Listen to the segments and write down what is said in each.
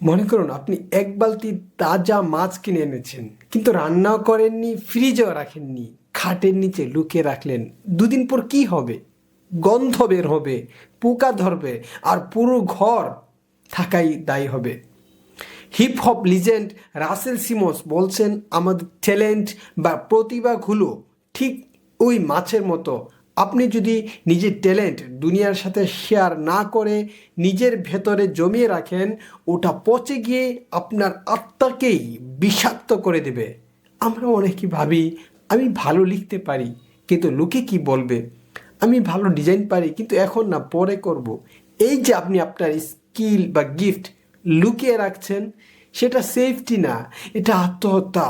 মনে করুন, আপনি এক বালতি তাজা মাছ কিনে এনেছেন, কিন্তু রান্নাও করেননি ফ্রিজেও রাখেননি, খাটের নিচে লুকিয়ে রাখলেন। দুদিন পর কি হবে? গন্ধ বের হবে, পোকা ধরবে, আর পুরো ঘর থাকাই দায়ী হবে। Hip hop legend Russell Simmons বলছেন, আমাদের ট্যালেন্ট বা প্রতিভাগুলো ঠিক ওই মাছের মতো আপনি যদি নিজের ট্যালেন্ট দুনিয়ার সাথে শেয়ার না করে নিজের ভেতরে জমিয়ে রাখেন, ওটা পচে গিয়ে আপনার আত্মাকেই বিষাক্ত করে দেবে। আমরা অনেকেই ভাবি, আমি ভালো লিখতে পারি, কিন্তু লোকে কি বলবে? আমি ভালো ডিজাইন পারি, কিন্তু এখন না, পরে করব। এই যে আপনি আপনার স্কিল বা গিফট লুকিয়ে রাখছেন, সেটা সেফটি না, এটা আত্মহত্যা।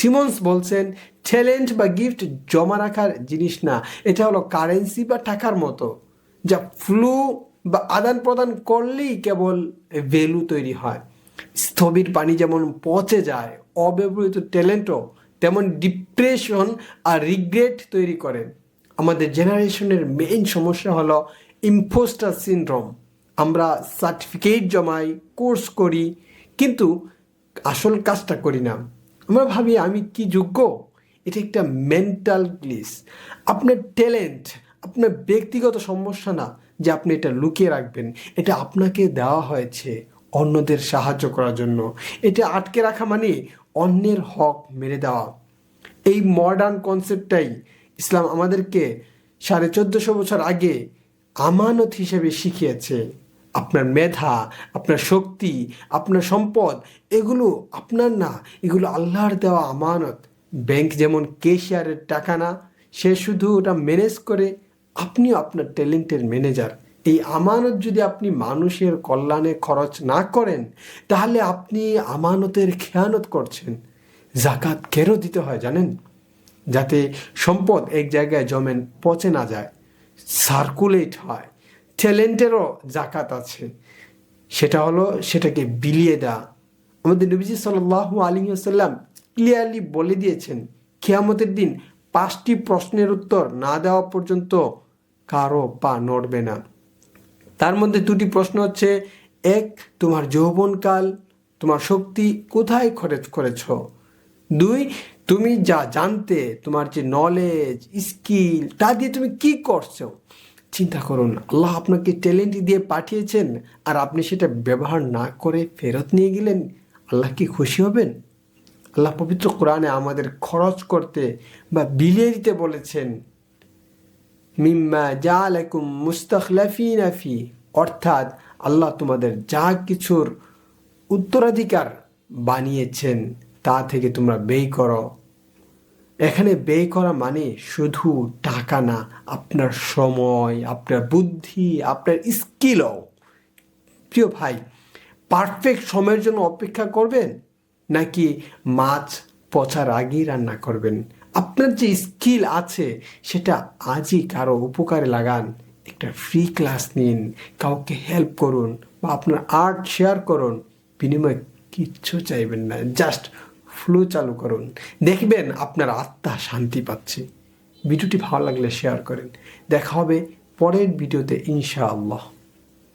সিমন্স বলছেন ট্যালেন্ট বা গিফট জমা রাখার জিনিস না। এটা হলো কারেন্সি বা টাকার মতো, যা ফ্লু বা আদান প্রদান করলেই কেবল ভ্যালু তৈরি হয়। স্থবির পানি যেমন পচে যায়, অব্যবহৃত ট্যালেন্টও তেমন ডিপ্রেশন আর রিগ্রেট তৈরি করে। আমাদের জেনারেশনের মেইন সমস্যা হলো ইম্পোস্টার সিনড্রোম আমরা সার্টিফিকেট জমাই কোর্স করি, কিন্তু আসল কাজটা করি না। আমরা ভাবি আমি কি যোগ্য? এটা একটা মেন্টাল গ্লিস আপনার ট্যালেন্ট আপনার ব্যক্তিগত সমস্যা না যে আপনি এটা লুকিয়ে রাখবেন। এটা আপনাকে দেওয়া হয়েছে অন্যদের সাহায্য করার জন্য। এটা আটকে রাখা মানে অন্যের হক মেরে দেওয়া। এই মডার্ন কনসেপ্টটাই ইসলাম আমাদেরকে সাড়ে চোদ্দোশো বছর আগে আমানত হিসেবে শিখিয়েছে। আপনার মেধা, আপনার শক্তি, আপনার সম্পদ, এগুলো আপনার না, এগুলো আল্লাহর দেওয়া আমানত। ব্যাংক যেমন কেশিয়ারের টাকা না, সে শুধু ওটা ম্যানেজ করে, আপনিও আপনার ট্যালেন্টের ম্যানেজার। এই আমানত যদি আপনি মানুষের কল্যাণে খরচ না করেন, তাহলে আপনি আমানতের খেয়ানত করছেন। জাকাত কেন দিতে হয় জানেন? যাতে সম্পদ এক জায়গায় জমেন পচে না যায় সার্কুলেট হয়। ট্যালেন্টেরও জাকাত আছে। সেটা হলো সেটাকে বিলিয়ে দেওয়া আমাদের নবীজি সাল্লাহ আলী আসাল্লাম ক্লিয়ারলি বলে দিয়েছেন খেয়ামতের দিন পাঁচটি প্রশ্নের উত্তর না দেওয়া পর্যন্ত কারও পা নড়বে না। তার মধ্যে দুটি প্রশ্ন হচ্ছে, এক, তোমার যৌবনকাল তোমার শক্তি কোথায় খরচ করেছ? দুই, তুমি যা জানতে, তোমার যে নলেজ স্কিল তা দিয়ে তুমি কি করছ? চিন্তা করুন, আল্লাহ আপনাকে ট্যালেন্ট দিয়ে পাঠিয়েছেন আর আপনি সেটা ব্যবহার না করে ফেরত নিয়ে গেলেন, আল্লাহ কি খুশি হবেন? আল্লাহ পবিত্র কোরআনে আমাদের খরচ করতে বা বিলিয়ে দিতে বলেছেন, মিম্মা যা আলাইকুম মুস্তাখলাফিনা ফি অর্থাৎ আল্লাহ তোমাদের যা কিছুর উত্তরাধিকার বানিয়েছেন, তা থেকে তোমরা ব্যয় করো। এখানে ব্যয় করা মানে শুধু টাকা না, আপনার সময়, আপনার বুদ্ধি, আপনার স্কিলও প্রিয় ভাই পারফেক্ট সময়ের জন্য অপেক্ষা করবেন নাকি মাছ পচার আগেই রান্না করবেন? আপনার যে স্কিল আছে, সেটা আজই কারও উপকারে লাগান। একটা ফ্রি ক্লাস নিন, কাউকে হেল্প করুন বা আপনার আর্ট শেয়ার করুন। বিনিময়ে কিচ্ছু চাইবেন না জাস্ট ফ্লো চালু করুন। দেখবেন আপনার আত্মা শান্তি পাচ্ছে। ভিডিওটি ভালো লাগলে শেয়ার করেন। দেখা হবে পরের ভিডিওতে, ইনশাআল্লাহ।